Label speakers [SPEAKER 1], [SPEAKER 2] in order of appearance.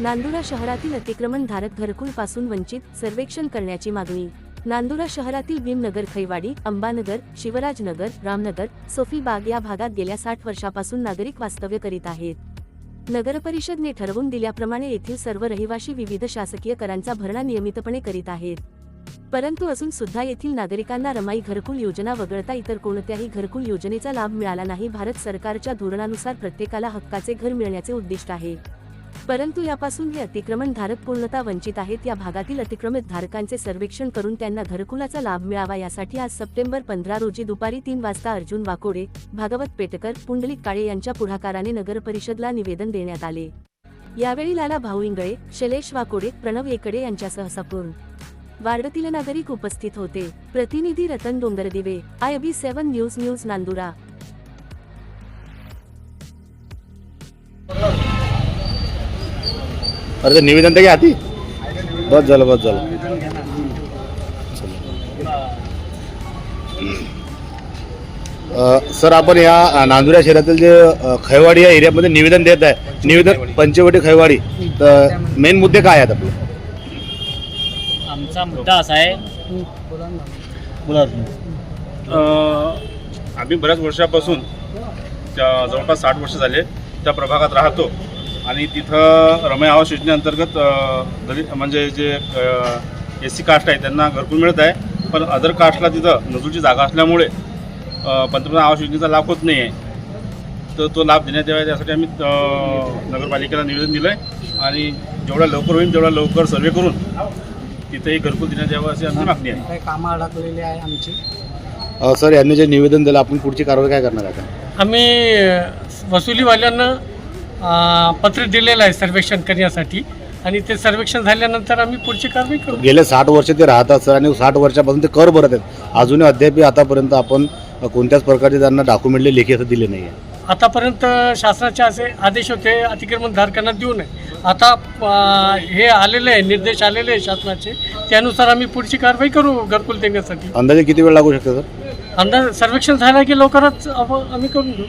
[SPEAKER 1] नांदुरा शहरातील अतिक्रमण धारक घरकुलपासून वंचित सर्वेक्षण करण्याची मागणी. नांदुरा शहरातील भीमनगर खैवाडी अंबानगर शिवराजनगर रामनगर सोफीबाग या भागात गेल्या साठ वर्षापासून नागरिक वास्तव्य करीत आहेत. नगरपरिषदने ठरवून दिल्याप्रमाणे येथील सर्व रहिवासी विविध शासकीय करांचा भरणा नियमितपणे करीत आहेत. परंतु असून सुद्धा येथील नागरिकांना रमाई घरकुल योजना वगळता इतर कोणत्याही घरकुल योजनेचा लाभ मिळाला नाही. भारत सरकारच्या धोरणानुसार प्रत्येकाला हक्काचे घर मिळण्याचे उद्दिष्ट आहे. परंतु यापासून हे अतिक्रमण धारक पूर्णता वंचित आहेत. या भागातील अतिक्रमित धारकांचे सर्वेक्षण करून त्यांना घरकुलाचा लाभ मिळावा यासाठी आज सप्टेंबर पंधरा रोजी दुपारी तीन वाजता अर्जुन वाकोडे भागवत पेटकर पुंडलिक काळे यांच्या पुढाकाराने नगरपरिषदला निवेदन देण्यात आले. यावेळी लाला भाऊ इंगळे शैलेश वाकोडे प्रणव येकडे यांच्यासह सपूर्ण वार्डतील नागरिक उपस्थित होते. प्रतिनिधी Ratan Dongardive I B seven news news Nandura.
[SPEAKER 2] अरे ते निवेदन तर घ्या आधी. बस झालं बस झालं. सर आपण या नांदुरा शहरातील जे खैवाडी या एरियामध्ये निवेदन देत आहे. निवेदन पंचवटी खैवाडी. तर मेन मुद्दे काय आहेत आपले?
[SPEAKER 3] आमचा मुद्दा असा आहे.
[SPEAKER 4] अ, आम्ही बऱ्याच वर्षापासून त्या जवळपास साठ वर्ष झाले त्या प्रभागात राहतो. आणि तिथं रमय आवास योजनेअंतर्गत दलित म्हणजे जे एस सी कास्ट आहे त्यांना घरकुल मिळत आहे. पण अदर कास्टला तिथं नजूरची जागा असल्यामुळे पंतप्रधान आवास योजनेचा लाभ होत नाही आहे तर तो लाभ देण्यात यावा यासाठी आम्ही नगरपालिकेला निवेदन दिलं आहे आणि जेवढ्या लवकर होईल तेवढ्या लवकर सर्वे करून तिथे एक घरकुल देण्यात यावं अशी आमची मागणी आहे.
[SPEAKER 5] काही कामं अडकलेली आहे आमची?
[SPEAKER 2] सर यांनी जे निवेदन दिलं आपण पुढची कारवाई काय करणार आता?
[SPEAKER 5] आम्ही वसुलीवाल्यांना पत्र दिलेलं आहे सर्वेक्षण करण्यासाठी. आणि ते सर्वेक्षण झाल्यानंतर आम्ही पुढची कारवाई करू.
[SPEAKER 2] गेले साठ वर्ष ते राहतात सर. आणि साठ वर्षापासून ते कर भरत आहेत. अजूनही अद्याप आतापर्यंत आपण कोणत्याच प्रकारचे त्यांना डॉक्युमेंटली लेखी असं दिले नाही आहे
[SPEAKER 5] आतापर्यंत शासनाचे असे आदेश होते अतिक्रमण धारकांना देऊ नये. आता हे आलेले आहे निर्देश आलेले आहे शासनाचे. त्यानुसार आम्ही पुढची कारवाई करू घरकुल देण्यासाठी.
[SPEAKER 2] अंदाजे किती वेळ लागू शकतो सर?
[SPEAKER 5] अंदाज सर्वेक्षण झालं की लवकरच आम्ही करून घेऊ.